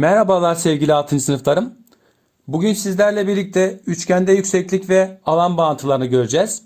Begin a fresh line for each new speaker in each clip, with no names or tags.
Merhabalar sevgili 6. sınıflarım. Bugün sizlerle birlikte üçgende yükseklik ve alan bağıntılarını göreceğiz.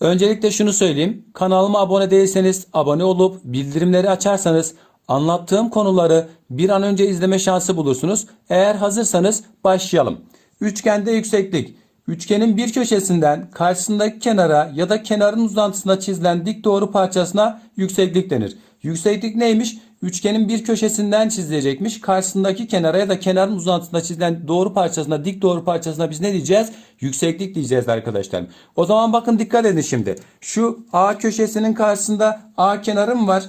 Öncelikle şunu söyleyeyim. Kanalıma abone değilseniz abone olup bildirimleri açarsanız anlattığım konuları bir an önce izleme şansı bulursunuz. Eğer hazırsanız başlayalım. Üçgende yükseklik. Üçgenin bir köşesinden karşısındaki kenara ya da kenarın uzantısına çizilen dik doğru parçasına yükseklik denir. Yükseklik neymiş? Üçgenin bir köşesinden çizilecekmiş. Karşısındaki kenara ya da kenarın uzantısına çizilen doğru parçasına, dik doğru parçasına biz ne diyeceğiz? Yükseklik diyeceğiz arkadaşlar. O zaman bakın dikkat edin şimdi. Şu A köşesinin karşısında A kenarım var.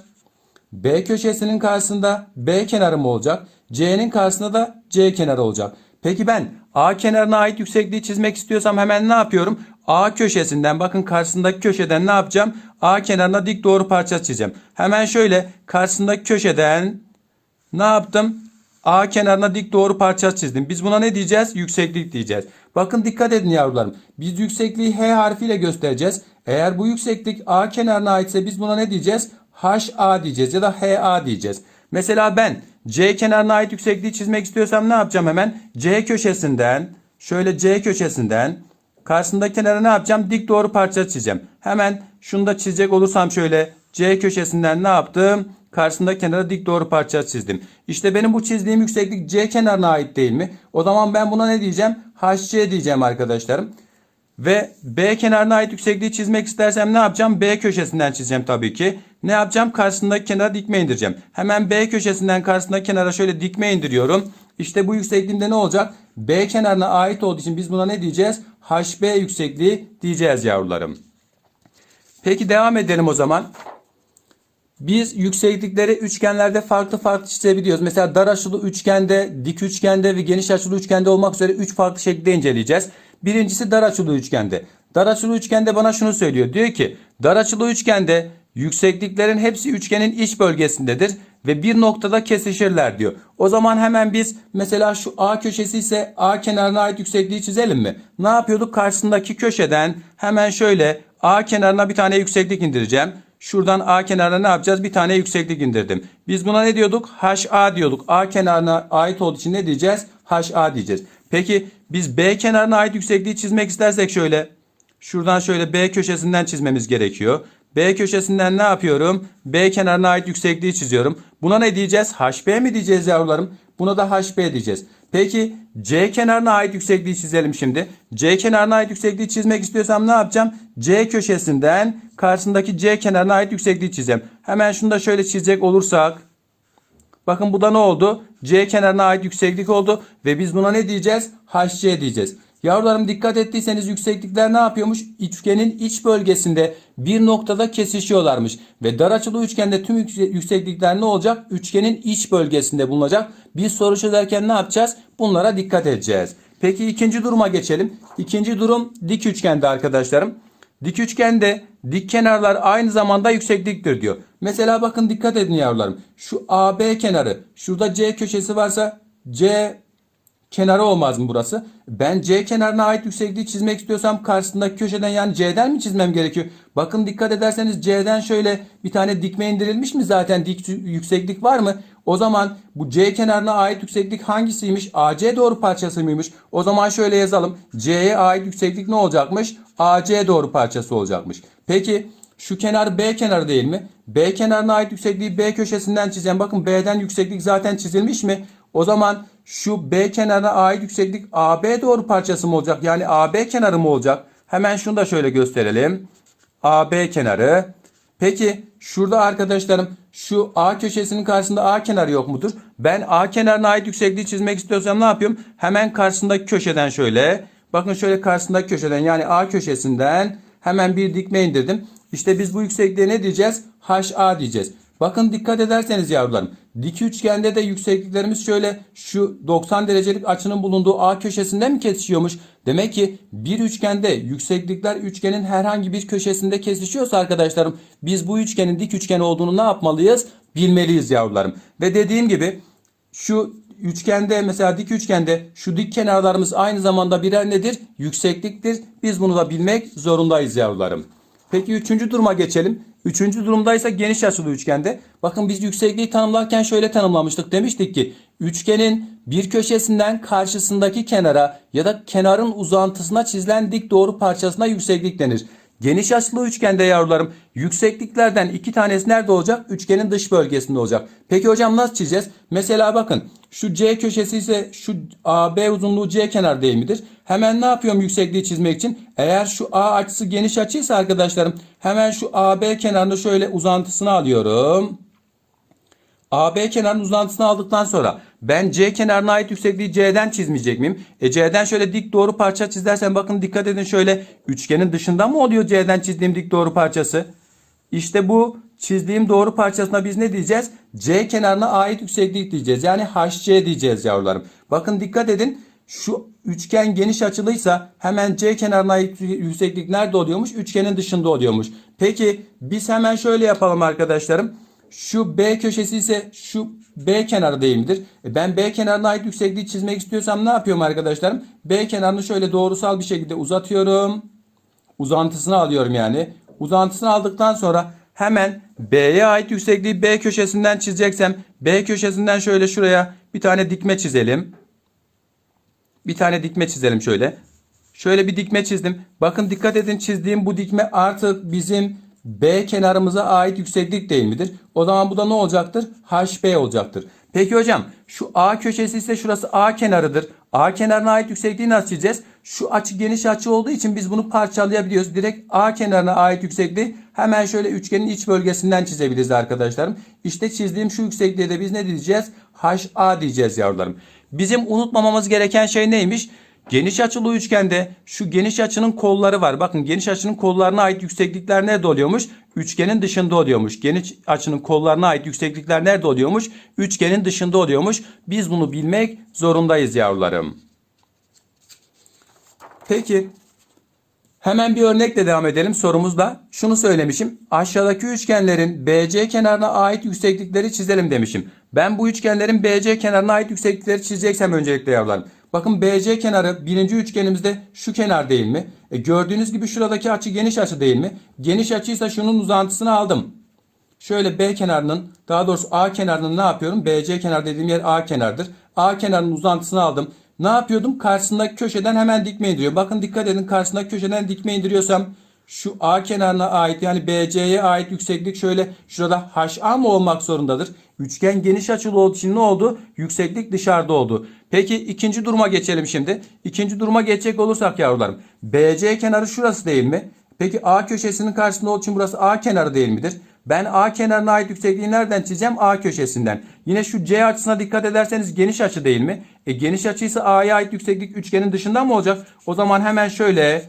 B köşesinin karşısında B kenarı mı olacak? C'nin karşısında da C kenarı olacak. Peki ben A kenarına ait yüksekliği çizmek istiyorsam hemen ne yapıyorum? A köşesinden bakın karşısındaki köşeden ne yapacağım? A kenarına dik doğru parça çizeceğim. Hemen şöyle karşısındaki köşeden ne yaptım? A kenarına dik doğru parça çizdim. Biz buna ne diyeceğiz? Yükseklik diyeceğiz. Bakın dikkat edin yavrularım. Biz yüksekliği H harfiyle göstereceğiz. Eğer bu yükseklik A kenarına aitse biz buna ne diyeceğiz? HA diyeceğiz ya da HA diyeceğiz. Mesela ben C kenarına ait yüksekliği çizmek istiyorsam ne yapacağım hemen? C köşesinden şöyle C köşesinden karşısındaki kenara ne yapacağım? Dik doğru parça çizeceğim. Hemen şunu da çizecek olursam şöyle C köşesinden ne yaptım? Karşısındaki kenara dik doğru parça çizdim. İşte benim bu çizdiğim yükseklik C kenarına ait değil mi? O zaman ben buna ne diyeceğim? HC diyeceğim arkadaşlarım. Ve B kenarına ait yüksekliği çizmek istersem ne yapacağım? B köşesinden çizeceğim tabii ki. Ne yapacağım? Karşısındaki kenara dikme indireceğim. Hemen B köşesinden karşısındaki kenara şöyle dikme indiriyorum. İşte bu yüksekliğimde ne olacak? B kenarına ait olduğu için biz buna ne diyeceğiz? HB yüksekliği diyeceğiz yavrularım. Peki devam edelim o zaman. Biz yükseklikleri üçgenlerde farklı farklı çizebiliyoruz. Mesela dar açılı üçgende, dik üçgende ve geniş açılı üçgende olmak üzere 3 farklı şekilde inceleyeceğiz. Birincisi dar açılı üçgende. Dar açılı üçgende bana şunu söylüyor. Diyor ki dar açılı üçgende yüksekliklerin hepsi üçgenin iç bölgesindedir ve bir noktada kesişirler diyor. O zaman hemen biz mesela şu A köşesi ise A kenarına ait yüksekliği çizelim mi? Ne yapıyorduk? Karşısındaki köşeden hemen şöyle A kenarına bir tane yükseklik indireceğim. Şuradan A kenarına ne yapacağız? Bir tane yükseklik indirdim. Biz buna ne diyorduk? HA diyorduk. A kenarına ait olduğu için ne diyeceğiz? HA diyeceğiz. Peki biz B kenarına ait yüksekliği çizmek istersek şöyle. Şuradan şöyle B köşesinden çizmemiz gerekiyor. B köşesinden ne yapıyorum? B kenarına ait yüksekliği çiziyorum. Buna ne diyeceğiz? HB mi diyeceğiz yavrularım? Buna da HB diyeceğiz. Peki C kenarına ait yüksekliği çizelim şimdi. C kenarına ait yüksekliği çizmek istiyorsam ne yapacağım? C köşesinden karşısındaki C kenarına ait yüksekliği çizeceğim. Hemen şunu da şöyle çizecek olursak. Bakın bu da ne oldu? C kenarına ait yükseklik oldu. Ve biz buna ne diyeceğiz? HC diyeceğiz. Yavrularım dikkat ettiyseniz yükseklikler ne yapıyormuş? Üçgenin iç bölgesinde bir noktada kesişiyorlarmış. Ve dar açılı üçgende tüm yükse- yükseklikler ne olacak? Üçgenin iç bölgesinde bulunacak. Biz soru çözerken ne yapacağız? Bunlara dikkat edeceğiz. Peki ikinci duruma geçelim. İkinci durum dik üçgende arkadaşlarım. Dik üçgende dik kenarlar aynı zamanda yüksekliktir diyor. Mesela bakın dikkat edin yavrularım. Şu AB kenarı, şurada C köşesi varsa C kenarı olmaz mı burası? Ben C kenarına ait yüksekliği çizmek istiyorsam karşısındaki köşeden yani C'den mi çizmem gerekiyor? Bakın dikkat ederseniz C'den şöyle bir tane dikme indirilmiş mi zaten dik yükseklik var mı? O zaman bu C kenarına ait yükseklik hangisiymiş? AC doğru parçası mıymış? O zaman şöyle yazalım. C'ye ait yükseklik ne olacakmış? AC doğru parçası olacakmış. Peki şu kenar B kenarı değil mi? B kenarına ait yüksekliği B köşesinden çizeceğim. Bakın B'den yükseklik zaten çizilmiş mi? O zaman şu B kenarına ait yükseklik AB doğru parçası mı olacak? Yani AB kenarı mı olacak? Hemen şunu da şöyle gösterelim. AB kenarı. Peki şurada arkadaşlarım şu A köşesinin karşısında A kenarı yok mudur? Ben A kenarına ait yüksekliği çizmek istiyorsam ne yapıyorum? Hemen karşısındaki köşeden şöyle. Bakın şöyle karşısındaki köşeden yani A köşesinden hemen bir dikme indirdim. İşte biz bu yüksekliğe ne diyeceğiz? HA diyeceğiz. Bakın dikkat ederseniz yavrularım. Dik üçgende de yüksekliklerimiz şöyle şu 90 derecelik açının bulunduğu A köşesinde mi kesişiyormuş? Demek ki bir üçgende yükseklikler üçgenin herhangi bir köşesinde kesişiyorsa arkadaşlarım biz bu üçgenin dik üçgen olduğunu ne yapmalıyız? Bilmeliyiz yavrularım. Ve dediğim gibi şu üçgende mesela dik üçgende şu dik kenarlarımız aynı zamanda birer nedir? Yüksekliktir. Biz bunu da bilmek zorundayız yavrularım. Peki üçüncü duruma geçelim. Üçüncü durumdaysa geniş açılı üçgende. Bakın biz yüksekliği tanımlarken şöyle tanımlamıştık. Demiştik ki Üçgenin bir köşesinden karşısındaki kenara ya da kenarın uzantısına çizilen dik doğru parçasına yükseklik denir. Geniş açılı üçgende yavrularım yüksekliklerden iki tanesi nerede olacak? Üçgenin dış bölgesinde olacak. Peki hocam nasıl çizeceğiz? Mesela bakın şu C köşesi ise şu AB uzunluğu C kenar değil midir? Hemen ne yapıyorum yüksekliği çizmek için? Eğer şu A açısı geniş açıysa arkadaşlarım hemen şu AB kenarını şöyle uzantısını alıyorum. AB kenarının uzantısını aldıktan sonra ben C kenarına ait yüksekliği C'den çizmeyecek miyim? E C'den şöyle dik doğru parça çizersen bakın dikkat edin şöyle üçgenin dışında mı oluyor C'den çizdiğim dik doğru parçası? İşte bu çizdiğim doğru parçasına biz ne diyeceğiz? C kenarına ait yükseklik diyeceğiz. Yani HC diyeceğiz yavrularım. Bakın dikkat edin. Şu üçgen geniş açılıysa hemen C kenarına ait yükseklik nerede oluyormuş? Üçgenin dışında oluyormuş. Peki biz hemen şöyle yapalım arkadaşlarım. Şu B köşesi ise şu B kenarı değil midir? E ben B kenarına ait yüksekliği çizmek istiyorsam ne yapıyorum arkadaşlarım? B kenarını şöyle doğrusal bir şekilde uzatıyorum. Uzantısını alıyorum yani. Uzantısını aldıktan sonra hemen B'ye ait yüksekliği B köşesinden çizeceksem B köşesinden şöyle şuraya bir tane dikme çizelim. Bir tane dikme çizelim şöyle. Şöyle bir dikme çizdim. Bakın dikkat edin çizdiğim bu dikme artık bizim B kenarımıza ait yükseklik değil midir? O zaman bu da ne olacaktır? HB olacaktır. Peki hocam şu A köşesi ise şurası A kenarıdır. A kenarına ait yüksekliği nasıl çizeceğiz? Şu açı geniş açı olduğu için biz bunu parçalayabiliyoruz. Direkt A kenarına ait yüksekliği hemen şöyle üçgenin iç bölgesinden çizebiliriz arkadaşlarım. İşte çizdiğim şu yüksekliğe de biz ne diyeceğiz? HA diyeceğiz yavrularım. Bizim unutmamamız gereken şey neymiş? Geniş açılı üçgende şu geniş açının kolları var. Bakın geniş açının kollarına ait yükseklikler nerede oluyormuş? Üçgenin dışında oluyormuş. Geniş açının kollarına ait yükseklikler nerede oluyormuş? Üçgenin dışında oluyormuş. Biz bunu bilmek zorundayız yavrularım. Peki hemen bir örnekle devam edelim sorumuzda. Şunu söylemişim. Aşağıdaki üçgenlerin BC kenarına ait yükseklikleri çizelim demişim. Ben bu üçgenlerin BC kenarına ait yükseklikleri çizeceksem öncelikle yavrularım. Bakın BC kenarı birinci üçgenimizde şu kenar değil mi? E gördüğünüz gibi şuradaki açı geniş açı değil mi? Geniş açıysa şunun uzantısını aldım. Şöyle B kenarının daha doğrusu A kenarının ne yapıyorum? BC kenar dediğim yer A kenardır. A kenarının uzantısını aldım. Ne yapıyordum? Karşısındaki köşeden hemen dikme indiriyor. Bakın dikkat edin karşısındaki köşeden dikme indiriyorsam şu A kenarına ait yani BC'ye ait yükseklik şöyle şurada HA mı olmak zorundadır? Üçgen geniş açılı olduğu için ne oldu? Yükseklik dışarıda oldu. Peki ikinci duruma geçelim şimdi. İkinci duruma geçecek olursak yavrularım. BC kenarı şurası değil mi? Peki A köşesinin karşısında olduğu için burası A kenarı değil midir? Ben A kenarına ait yüksekliği nereden çizeceğim? A köşesinden. Yine şu C açısına dikkat ederseniz geniş açı değil mi? E geniş açıysa A'ya ait yükseklik üçgenin dışında mı olacak? O zaman hemen şöyle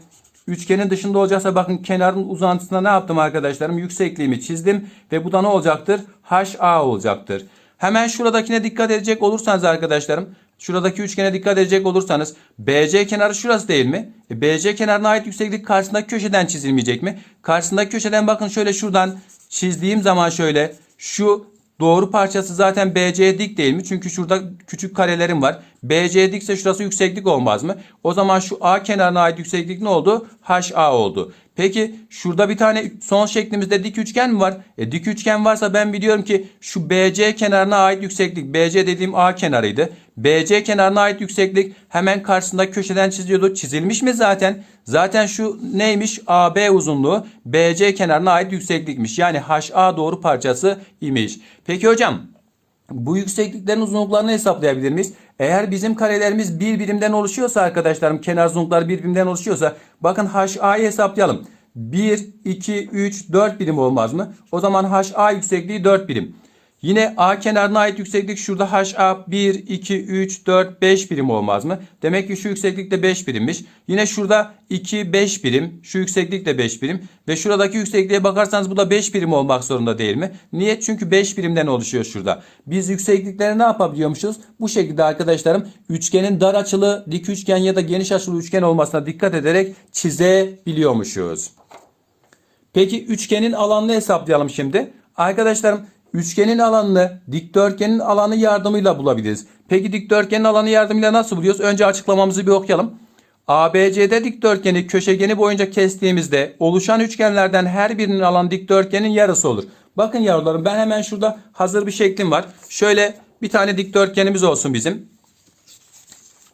Üçgenin dışında olacaksa bakın kenarın uzantısına ne yaptım arkadaşlarım? Yüksekliğimi çizdim ve bu da ne olacaktır? HA olacaktır. Hemen şuradakine dikkat edecek olursanız arkadaşlarım şuradaki üçgene dikkat edecek olursanız BC kenarı şurası değil mi? E, BC kenarına ait yükseklik karşısındaki köşeden çizilmeyecek mi? Karşısındaki köşeden bakın şöyle şuradan çizdiğim zaman şöyle şu Doğru parçası zaten BC'ye dik değil mi? Çünkü şurada küçük karelerim var. BC'ye dikse şurası yükseklik olmaz mı? O zaman şu A kenarına ait yükseklik ne oldu? HA oldu. Peki şurada bir tane son şeklimizde dik üçgen mi var? E, dik üçgen varsa ben biliyorum ki şu BC kenarına ait yükseklik. BC dediğim A kenarıydı. BC kenarına ait yükseklik hemen karşısındaki köşeden çiziyordu. Çizilmiş mi zaten? Zaten şu neymiş? AB uzunluğu BC kenarına ait yükseklikmiş. Yani HA doğru parçası imiş. Peki hocam bu yüksekliklerin uzunluklarını hesaplayabilir miyiz? Eğer bizim karelerimiz bir birimden oluşuyorsa arkadaşlarım kenar uzunlukları bir birimden oluşuyorsa bakın HA'yı hesaplayalım. 1, 2, 3, 4 birim olmaz mı? O zaman HA yüksekliği 4 birim. Yine A kenarına ait yükseklik şurada HA 1, 2, 3, 4, 5 birim olmaz mı? Demek ki şu yükseklik de 5 birimmiş. Yine şurada 2, 5 birim. Şu yükseklik de 5 birim. Ve şuradaki yüksekliğe bakarsanız bu da 5 birim olmak zorunda değil mi? Niye? Çünkü 5 birimden oluşuyor şurada. Biz yükseklikleri ne yapabiliyormuşuz? Bu şekilde arkadaşlarım üçgenin dar açılı dik üçgen ya da geniş açılı üçgen olmasına dikkat ederek çizebiliyormuşuz. Peki üçgenin alanını hesaplayalım şimdi. Arkadaşlarım Üçgenin alanını dikdörtgenin alanı yardımıyla bulabiliriz. Peki dikdörtgenin alanı yardımıyla nasıl buluyoruz? Önce açıklamamızı bir okuyalım. ABCD dikdörtgeni köşegeni boyunca kestiğimizde oluşan üçgenlerden her birinin alanı dikdörtgenin yarısı olur. Bakın yavrularım ben hemen şurada hazır bir şeklim var. Şöyle Bir tane dikdörtgenimiz olsun bizim.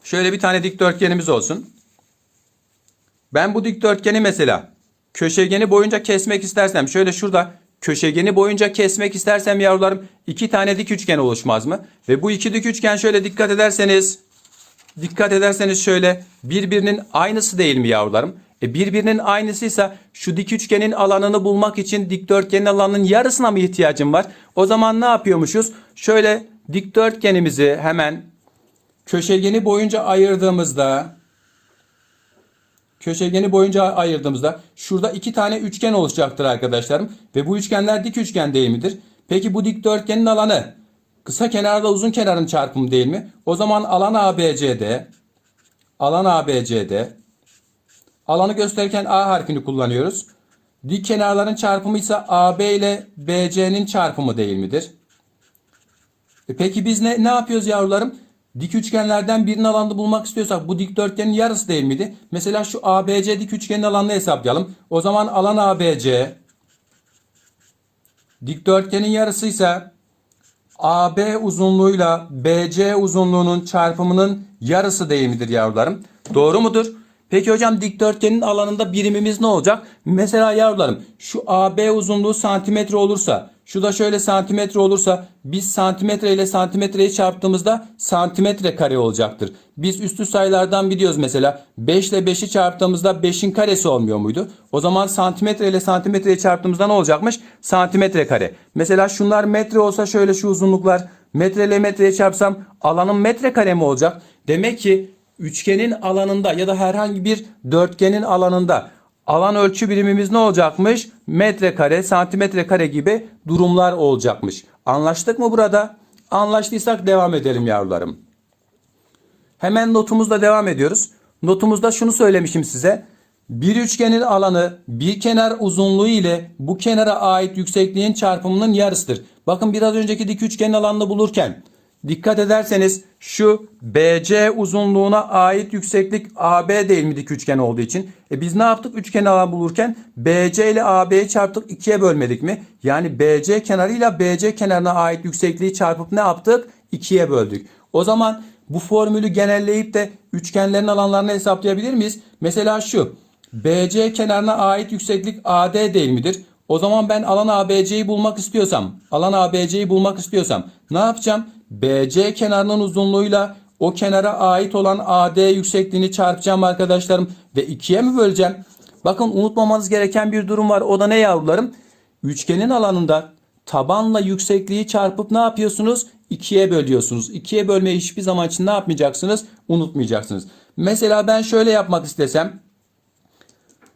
Şöyle bir tane dikdörtgenimiz olsun. Ben bu dikdörtgeni mesela köşegeni boyunca kesmek istersem şöyle şurada köşegeni boyunca kesmek istersem yavrularım iki tane dik üçgen oluşmaz mı? Ve bu iki dik üçgen şöyle dikkat ederseniz dikkat ederseniz şöyle birbirinin aynısı değil mi yavrularım? E birbirinin aynısıysa şu dik üçgenin alanını bulmak için dikdörtgenin alanının yarısına mı ihtiyacım var? O zaman ne yapıyormuşuz? Şöyle dikdörtgenimizi hemen köşegeni boyunca ayırdığımızda köşegeni boyunca ayırdığımızda şurada iki tane üçgen oluşacaktır arkadaşlarım. Ve bu üçgenler dik üçgen değil midir? Peki bu dikdörtgenin alanı kısa kenarla uzun kenarın çarpımı değil mi? O zaman alan ABCD alan ABCD alanı gösterirken A harfini kullanıyoruz. Dik kenarların çarpımı ise AB ile BC'nin çarpımı değil midir? E peki biz ne, ne yapıyoruz yavrularım? Dik üçgenlerden birinin alanını bulmak istiyorsak bu dikdörtgenin yarısı değil miydi? Mesela şu ABC dik üçgenin alanını hesaplayalım. O zaman alan ABC dikdörtgenin yarısı ise AB uzunluğuyla BC uzunluğunun çarpımının yarısı değil midir yavrularım? Doğru mudur? Peki hocam dikdörtgenin alanında birimimiz ne olacak? Mesela yavrularım şu AB uzunluğu santimetre olursa şu da şöyle santimetre olursa biz santimetre ile santimetreyi çarptığımızda santimetre kare olacaktır. Biz üstü sayılardan biliyoruz mesela 5 ile 5'i çarptığımızda 5'in karesi olmuyor muydu? O zaman santimetre ile santimetreyi çarptığımızda ne olacakmış? Santimetre kare. Mesela şunlar metre olsa şöyle şu uzunluklar metre ile metreye çarpsam alanın metre kare mi olacak? Demek ki üçgenin alanında ya da herhangi bir dörtgenin alanında alan ölçü birimimiz ne olacakmış? Metrekare, santimetre kare gibi durumlar olacakmış. Anlaştık mı burada? Anlaştıysak devam edelim yavrularım. Hemen notumuzla devam ediyoruz. Notumuzda şunu söylemişim size. Bir üçgenin alanı bir kenar uzunluğu ile bu kenara ait yüksekliğin çarpımının yarısıdır. Bakın biraz önceki dik üçgenin alanını bulurken dikkat ederseniz şu BC uzunluğuna ait yükseklik AB değil mi dik üçgen olduğu için? E biz ne yaptık üçgen alan bulurken? BC ile AB'yi çarptık ikiye bölmedik mi? Yani BC kenarıyla BC kenarına ait yüksekliği çarpıp ne yaptık? İkiye böldük. O zaman bu formülü genelleyip de üçgenlerin alanlarını hesaplayabilir miyiz? Mesela şu. BC kenarına ait yükseklik AD değil midir? O zaman ben alan ABC'yi bulmak istiyorsam, alan ABC'yi bulmak istiyorsam ne yapacağım? BC kenarının uzunluğuyla o kenara ait olan AD yüksekliğini çarpacağım arkadaşlarım ve ikiye mi böleceğim? Bakın unutmamanız gereken bir durum var. O da ne yavrularım? Üçgenin alanında tabanla yüksekliği çarpıp ne yapıyorsunuz? İkiye bölüyorsunuz. İkiye bölmeyi hiçbir zaman için ne yapmayacaksınız? Unutmayacaksınız. Mesela ben şöyle yapmak istesem.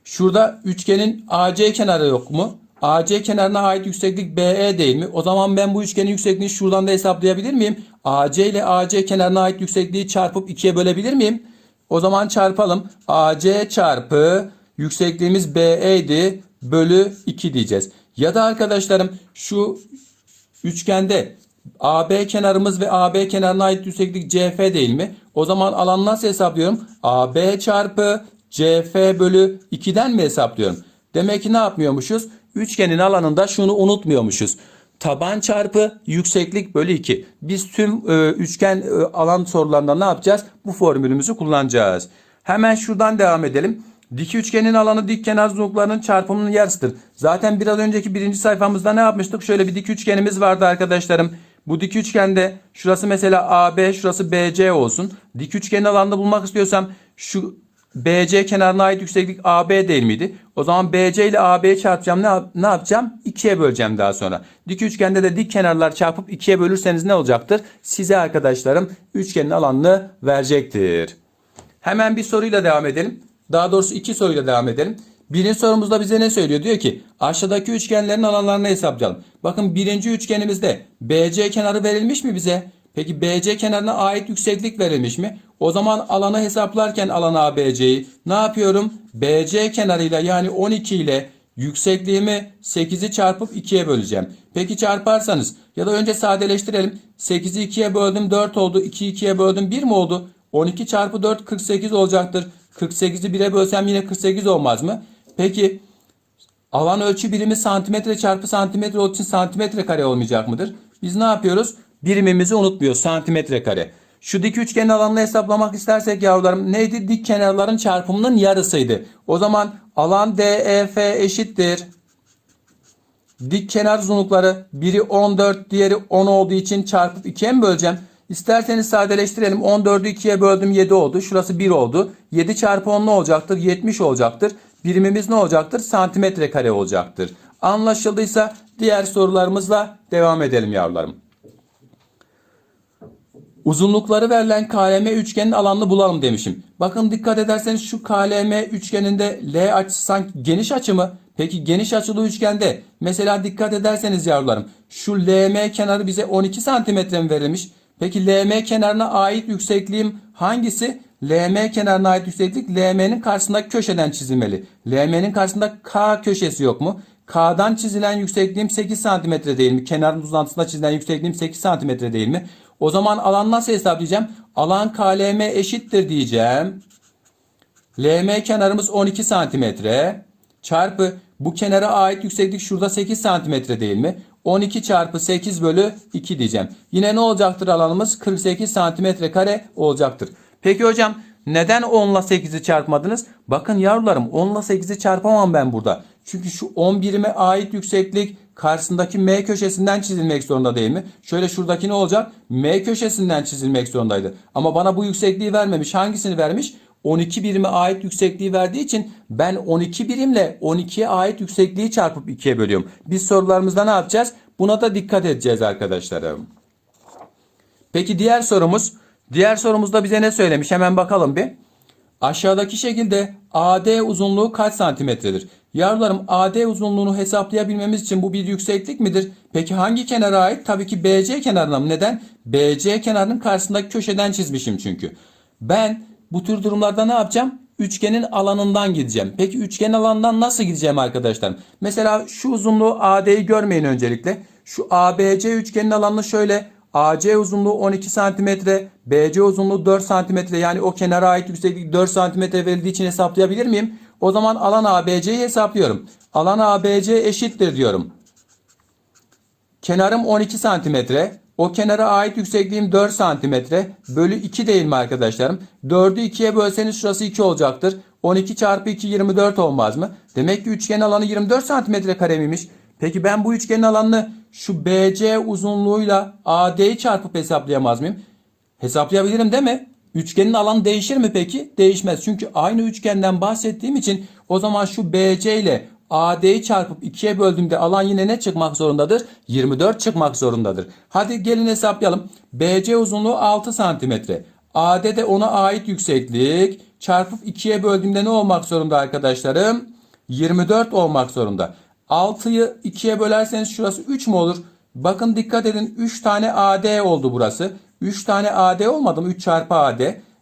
Şurada üçgenin AC kenarı yok mu? AC kenarına ait yükseklik BE değil mi? O zaman ben bu üçgenin yüksekliğini şuradan da hesaplayabilir miyim? AC ile AC kenarına ait yüksekliği çarpıp ikiye bölebilir miyim? O zaman çarpalım. AC çarpı yüksekliğimiz BE'di bölü 2 diyeceğiz. Ya da arkadaşlarım şu üçgende AB kenarımız ve AB kenarına ait yükseklik CF değil mi? O zaman alanı nasıl hesaplıyorum? AB çarpı CF bölü 2'den mi hesaplıyorum? Demek ki ne yapmıyormuşuz? Üçgenin alanında şunu unutmuyormuşuz. Taban çarpı yükseklik bölü 2. Biz tüm e, üçgen e, alan sorularında ne yapacağız? Bu formülümüzü kullanacağız. Hemen şuradan devam edelim. Dik üçgenin alanı dik kenar uzunluklarının çarpımının yarısıdır. Zaten biraz önceki birinci sayfamızda ne yapmıştık? Şöyle bir dik üçgenimiz vardı arkadaşlarım. Bu dik üçgende şurası mesela AB, şurası BC olsun. Dik üçgenin alanını bulmak istiyorsam şu BC kenarına ait yükseklik AB değil miydi? O zaman BC ile AB'yi çarpacağım. Ne, ne yapacağım? 2'ye böleceğim daha sonra. Dik üçgende de dik kenarlar çarpıp 2'ye bölürseniz ne olacaktır? Size arkadaşlarım üçgenin alanını verecektir. Hemen bir soruyla devam edelim. Daha doğrusu iki soruyla devam edelim. Birinci sorumuzda bize ne söylüyor? Diyor ki aşağıdaki üçgenlerin alanlarını hesaplayalım. Bakın birinci üçgenimizde BC kenarı verilmiş mi bize? Peki BC kenarına ait yükseklik verilmiş mi? O zaman alanı hesaplarken alan ABC'yi ne yapıyorum? BC kenarıyla yani 12 ile yüksekliğimi 8'i çarpıp 2'ye böleceğim. Peki çarparsanız ya da önce sadeleştirelim. 8'i 2'ye böldüm 4 oldu. 2'yi 2'ye böldüm 1 mi oldu? 12 çarpı 4 48 olacaktır. 48'i 1'e bölsem yine 48 olmaz mı? Peki alan ölçü birimi santimetre çarpı santimetre olduğu için santimetre kare olmayacak mıdır? Biz ne yapıyoruz? Birimimizi unutmuyor santimetre kare. Şu dik üçgenin alanını hesaplamak istersek yavrularım neydi? Dik kenarların çarpımının yarısıydı. O zaman alan DEF eşittir. Dik kenar uzunlukları biri 14 diğeri 10 olduğu için çarpıp 2'ye mi böleceğim? İsterseniz sadeleştirelim. 14'ü 2'ye böldüm 7 oldu. Şurası 1 oldu. 7 çarpı 10 ne olacaktır? 70 olacaktır. Birimimiz ne olacaktır? Santimetre kare olacaktır. Anlaşıldıysa diğer sorularımızla devam edelim yavrularım. Uzunlukları verilen KLM üçgenin alanını bulalım demişim. Bakın dikkat ederseniz şu KLM üçgeninde L açısı sanki geniş açı mı? Peki geniş açılı üçgende mesela dikkat ederseniz yavrularım şu LM kenarı bize 12 santimetre mi verilmiş? Peki LM kenarına ait yüksekliğim hangisi? LM kenarına ait yükseklik LM'nin karşısındaki köşeden çizilmeli. LM'nin karşısında K köşesi yok mu? K'dan çizilen yüksekliğim 8 santimetre değil mi? Kenarın uzantısında çizilen yüksekliğim 8 santimetre değil mi? O zaman alan nasıl hesaplayacağım? Alan KLM eşittir diyeceğim. LM kenarımız 12 santimetre çarpı bu kenara ait yükseklik şurada 8 santimetre değil mi? 12 çarpı 8 bölü 2 diyeceğim. Yine ne olacaktır alanımız? 48 santimetre kare olacaktır. Peki hocam neden 10 ile 8'i çarpmadınız? Bakın yavrularım 10 ile 8'i çarpamam ben burada. Çünkü şu 10 birime ait yükseklik karşısındaki M köşesinden çizilmek zorunda değil mi? Şöyle şuradaki ne olacak? M köşesinden çizilmek zorundaydı. Ama bana bu yüksekliği vermemiş. Hangisini vermiş? 12 birime ait yüksekliği verdiği için ben 12 birimle 12'ye ait yüksekliği çarpıp 2'ye bölüyorum. Biz sorularımızda ne yapacağız? Buna da dikkat edeceğiz arkadaşlarım. Peki diğer sorumuz. Diğer sorumuzda bize ne söylemiş? Hemen bakalım bir. Aşağıdaki şekilde AD uzunluğu kaç santimetredir? Yavrularım AD uzunluğunu hesaplayabilmemiz için bu bir yükseklik midir? Peki hangi kenara ait? Tabii ki BC kenarına mı? Neden? BC kenarının karşısındaki köşeden çizmişim çünkü. Ben bu tür durumlarda ne yapacağım? Üçgenin alanından gideceğim. Peki üçgen alanından nasıl gideceğim arkadaşlar? Mesela şu uzunluğu AD'yi görmeyin öncelikle. Şu ABC üçgenin alanını şöyle AC uzunluğu 12 cm, BC uzunluğu 4 cm yani o kenara ait yükseklik 4 cm verildiği için hesaplayabilir miyim? O zaman alan ABC'yi hesaplıyorum. Alan ABC eşittir diyorum. Kenarım 12 santimetre. O kenara ait yüksekliğim 4 santimetre. Bölü 2 değil mi arkadaşlarım? 4'ü 2'ye bölseniz şurası 2 olacaktır. 12 çarpı 2 24 olmaz mı? Demek ki üçgen alanı 24 santimetre kare miymiş? Peki ben bu üçgenin alanını şu BC uzunluğuyla AD'yi çarpıp hesaplayamaz mıyım? Hesaplayabilirim değil mi? Üçgenin alanı değişir mi peki? Değişmez. Çünkü aynı üçgenden bahsettiğim için o zaman şu BC ile AD'yi çarpıp 2'ye böldüğümde alan yine ne çıkmak zorundadır? 24 çıkmak zorundadır. Hadi gelin hesaplayalım. BC uzunluğu 6 santimetre. AD de ona ait yükseklik. Çarpıp 2'ye böldüğümde ne olmak zorunda arkadaşlarım? 24 olmak zorunda. 6'yı 2'ye bölerseniz şurası 3 mü olur? Bakın dikkat edin 3 tane AD oldu burası. 3 tane AD olmadı mı? 3 çarpı AD.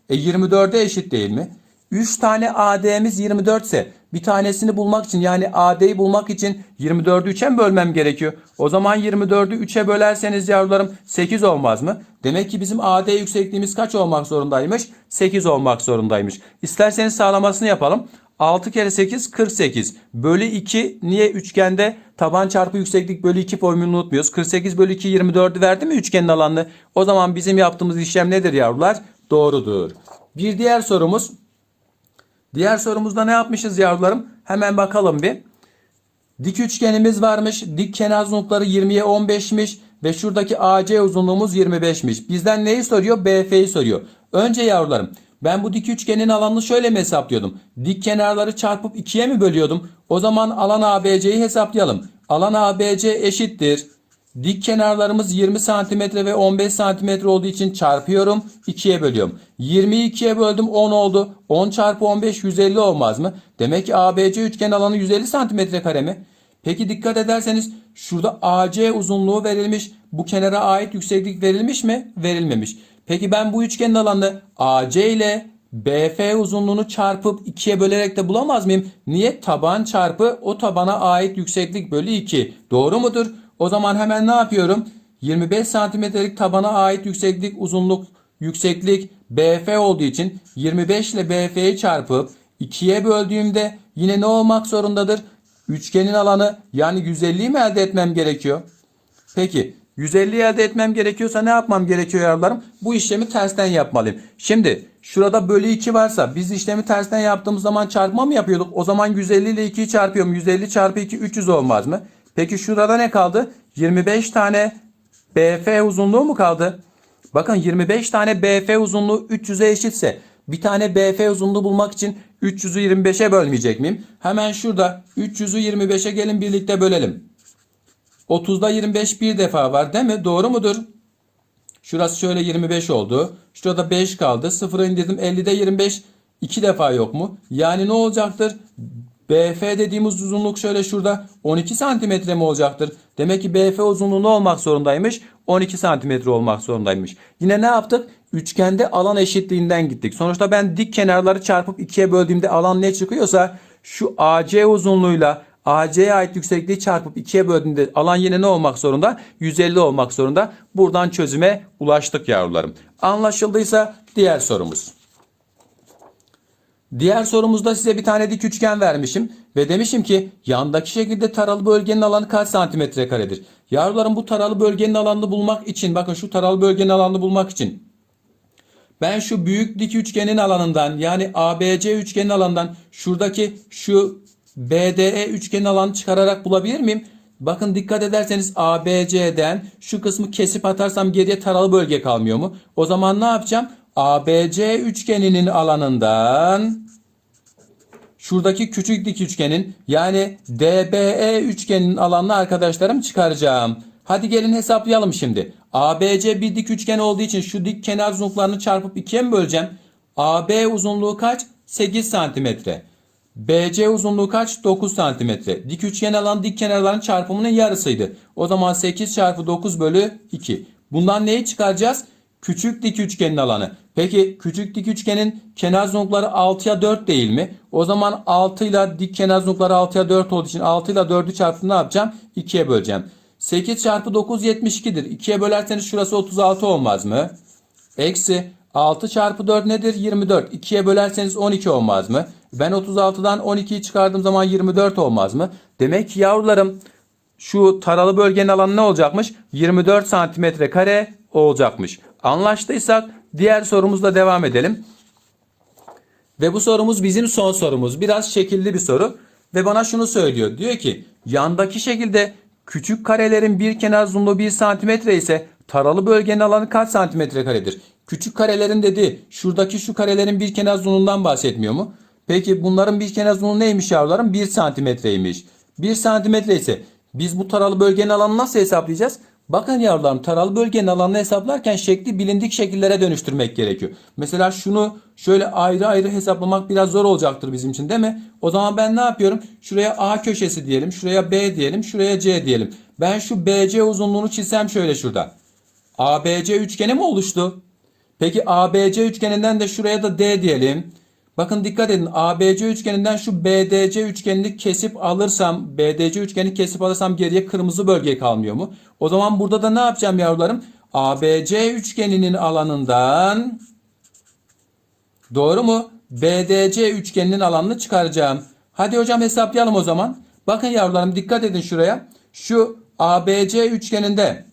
E 24'e eşit değil mi? 3 tane AD'miz 24 ise bir tanesini bulmak için yani AD'yi bulmak için 24'ü 3'e mi bölmem gerekiyor? O zaman 24'ü 3'e bölerseniz yavrularım 8 olmaz mı? Demek ki bizim AD yüksekliğimiz kaç olmak zorundaymış? 8 olmak zorundaymış. İsterseniz sağlamasını yapalım. 6 kere 8 48 bölü 2 niye üçgende taban çarpı yükseklik bölü 2 formülünü unutmuyoruz. 48 bölü 2 24'ü verdi mi üçgenin alanını? O zaman bizim yaptığımız işlem nedir yavrular? Doğrudur. Bir diğer sorumuz. Diğer sorumuzda ne yapmışız yavrularım? Hemen bakalım bir. Dik üçgenimiz varmış. Dik kenar uzunlukları 20'ye 15'miş ve şuradaki AC uzunluğumuz 25'miş. Bizden neyi soruyor? BF'yi soruyor. Önce yavrularım ben bu dik üçgenin alanını şöyle mi hesaplıyordum? Dik kenarları çarpıp 2'ye mi bölüyordum? O zaman alan ABC'yi hesaplayalım. Alan ABC eşittir. Dik kenarlarımız 20 cm ve 15 cm olduğu için çarpıyorum. 2'ye bölüyorum. 20'yi 2'ye böldüm 10 oldu. 10 çarpı 15 150 olmaz mı? Demek ki ABC üçgen alanı 150 cm kare mi? Peki dikkat ederseniz şurada AC uzunluğu verilmiş. Bu kenara ait yükseklik verilmiş mi? Verilmemiş. Peki ben bu üçgenin alanını AC ile BF uzunluğunu çarpıp 2'ye bölerek de bulamaz mıyım? Niye? Taban çarpı o tabana ait yükseklik bölü 2. Doğru mudur? O zaman hemen ne yapıyorum? 25 santimetrelik tabana ait yükseklik uzunluk yükseklik BF olduğu için 25 ile BF'yi çarpıp 2'ye böldüğümde yine ne olmak zorundadır? Üçgenin alanı yani 150'yi mi elde etmem gerekiyor? Peki 150 elde etmem gerekiyorsa ne yapmam gerekiyor yavrularım? Bu işlemi tersten yapmalıyım. Şimdi şurada bölü 2 varsa biz işlemi tersten yaptığımız zaman çarpma mı yapıyorduk? O zaman 150 ile 2'yi çarpıyorum. 150 çarpı 2 300 olmaz mı? Peki şurada ne kaldı? 25 tane BF uzunluğu mu kaldı? Bakın 25 tane BF uzunluğu 300'e eşitse bir tane BF uzunluğu bulmak için 300'ü 25'e bölmeyecek miyim? Hemen şurada 300'ü 25'e gelin birlikte bölelim. 30'da 25 bir defa var değil mi? Doğru mudur? Şurası şöyle 25 oldu. Şurada 5 kaldı. 0'ı indirdim. 50'de 25 iki defa yok mu? Yani ne olacaktır? BF dediğimiz uzunluk şöyle şurada 12 santimetre mi olacaktır? Demek ki BF uzunluğu ne olmak zorundaymış? 12 santimetre olmak zorundaymış. Yine ne yaptık? Üçgende alan eşitliğinden gittik. Sonuçta ben dik kenarları çarpıp ikiye böldüğümde alan ne çıkıyorsa şu AC uzunluğuyla AC'ye ait yüksekliği çarpıp ikiye böldüğünde alan yine ne olmak zorunda? 150 olmak zorunda. Buradan çözüme ulaştık yavrularım. Anlaşıldıysa diğer sorumuz. Diğer sorumuzda size bir tane dik üçgen vermişim ve demişim ki yandaki şekilde taralı bölgenin alanı kaç santimetre karedir? Yavrularım bu taralı bölgenin alanını bulmak için bakın şu taralı bölgenin alanını bulmak için ben şu büyük dik üçgenin alanından yani ABC üçgenin alanından şuradaki şu BDE üçgenin alanını çıkararak bulabilir miyim? Bakın dikkat ederseniz ABC'den şu kısmı kesip atarsam geriye taralı bölge kalmıyor mu? O zaman ne yapacağım? ABC üçgeninin alanından şuradaki küçük dik üçgenin yani DBE üçgeninin alanını arkadaşlarım çıkaracağım. Hadi gelin hesaplayalım şimdi. ABC bir dik üçgen olduğu için şu dik kenar uzunluklarını çarpıp ikiye mi böleceğim? AB uzunluğu kaç? 8 santimetre. BC uzunluğu kaç? 9 santimetre. Dik üçgen alan dik kenarların çarpımının yarısıydı. O zaman 8 çarpı 9 bölü 2. Bundan neyi çıkaracağız? Küçük dik üçgenin alanı. Peki küçük dik üçgenin kenar uzunlukları 6'ya 4 değil mi? O zaman 6 ile dik kenar uzunlukları 6'ya 4 olduğu için 6 ile 4'ü çarpıp ne yapacağım? 2'ye böleceğim. 8 çarpı 9 72'dir. 2'ye bölerseniz şurası 36 olmaz mı? Eksi 6 çarpı 4 nedir? 24. 2'ye bölerseniz 12 olmaz mı? Ben 36'dan 12'yi çıkardığım zaman 24 olmaz mı? Demek ki yavrularım şu taralı bölgenin alanı ne olacakmış? 24 santimetre kare olacakmış. Anlaştıysak diğer sorumuzla devam edelim. Ve bu sorumuz bizim son sorumuz. Biraz şekilli bir soru. Ve bana şunu söylüyor. Diyor ki yandaki şekilde küçük karelerin bir kenar uzunluğu 1 santimetre ise taralı bölgenin alanı kaç santimetre karedir? Küçük karelerin dedi şuradaki şu karelerin bir kenar uzunluğundan bahsetmiyor mu? Peki bunların bir kenar uzunluğu neymiş yavrularım? 1 santimetreymiş. 1 santimetre ise biz bu taralı bölgenin alanını nasıl hesaplayacağız? Bakın yavrularım taralı bölgenin alanını hesaplarken şekli bilindik şekillere dönüştürmek gerekiyor. Mesela şunu şöyle ayrı ayrı hesaplamak biraz zor olacaktır bizim için değil mi? O zaman ben ne yapıyorum? Şuraya A köşesi diyelim, şuraya B diyelim, şuraya C diyelim. Ben şu BC uzunluğunu çizsem şöyle şurada. ABC üçgeni mi oluştu? Peki ABC üçgeninden de şuraya da D diyelim. Bakın dikkat edin ABC üçgeninden şu BDC üçgenini kesip alırsam BDC üçgeni kesip alırsam geriye kırmızı bölge kalmıyor mu? O zaman burada da ne yapacağım yavrularım? ABC üçgeninin alanından doğru mu? BDC üçgeninin alanını çıkaracağım. Hadi hocam hesaplayalım o zaman. Bakın yavrularım dikkat edin şuraya. Şu ABC üçgeninde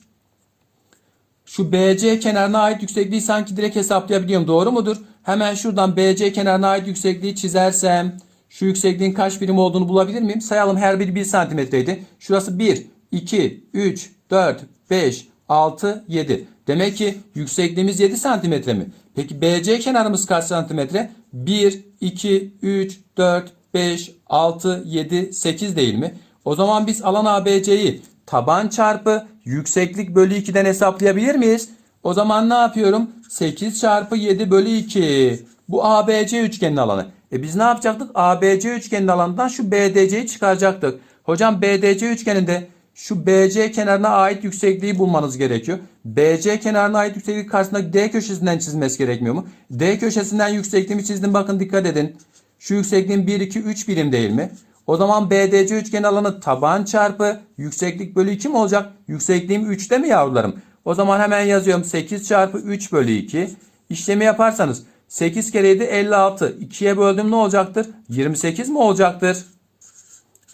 şu BC kenarına ait yüksekliği sanki direkt hesaplayabiliyorum. Doğru mudur? Hemen şuradan BC kenarına ait yüksekliği çizersem şu yüksekliğin kaç birim olduğunu bulabilir miyim? Sayalım her biri 1 santimetreydi. Şurası 1, 2, 3, 4, 5, 6, 7. Demek ki yüksekliğimiz 7 santimetre mi? Peki BC kenarımız kaç santimetre? 1, 2, 3, 4, 5, 6, 7, 8 değil mi? O zaman biz alan ABC'yi taban çarpı yükseklik bölü 2'den hesaplayabilir miyiz? O zaman ne yapıyorum? 8 çarpı 7 bölü 2. Bu ABC üçgenin alanı. E biz ne yapacaktık? ABC üçgenin alanından şu BDC'yi çıkaracaktık. Hocam BDC üçgeninde şu BC kenarına ait yüksekliği bulmanız gerekiyor. BC kenarına ait yükseklik karşısında D köşesinden çizmesi gerekmiyor mu? D köşesinden yüksekliğimi çizdim. Bakın dikkat edin. Şu yüksekliğin 1, 2, 3 birim değil mi? O zaman BDC üçgen alanı taban çarpı yükseklik bölü 2 mi olacak? Yüksekliğim 3'te mi yavrularım? O zaman hemen yazıyorum 8 çarpı 3 bölü 2. İşlemi yaparsanız 8 kere 7 56. 2'ye böldüm ne olacaktır? 28 mi olacaktır?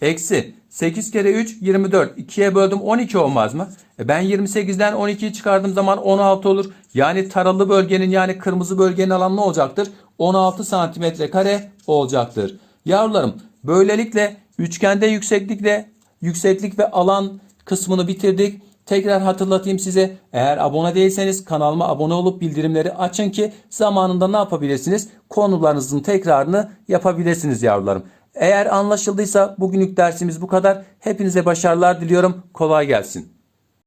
Eksi 8 kere 3 24. 2'ye böldüm 12 olmaz mı? E ben 28'den 12'yi çıkardığım zaman 16 olur. Yani taralı bölgenin yani kırmızı bölgenin alanı ne olacaktır? 16 santimetre kare olacaktır. Yavrularım böylelikle üçgende yükseklikle yükseklik ve alan kısmını bitirdik. Tekrar hatırlatayım size. Eğer abone değilseniz kanalıma abone olup bildirimleri açın ki zamanında ne yapabilirsiniz? Konularınızın tekrarını yapabilirsiniz yavrularım. Eğer anlaşıldıysa bugünlük dersimiz bu kadar. Hepinize başarılar diliyorum. Kolay gelsin.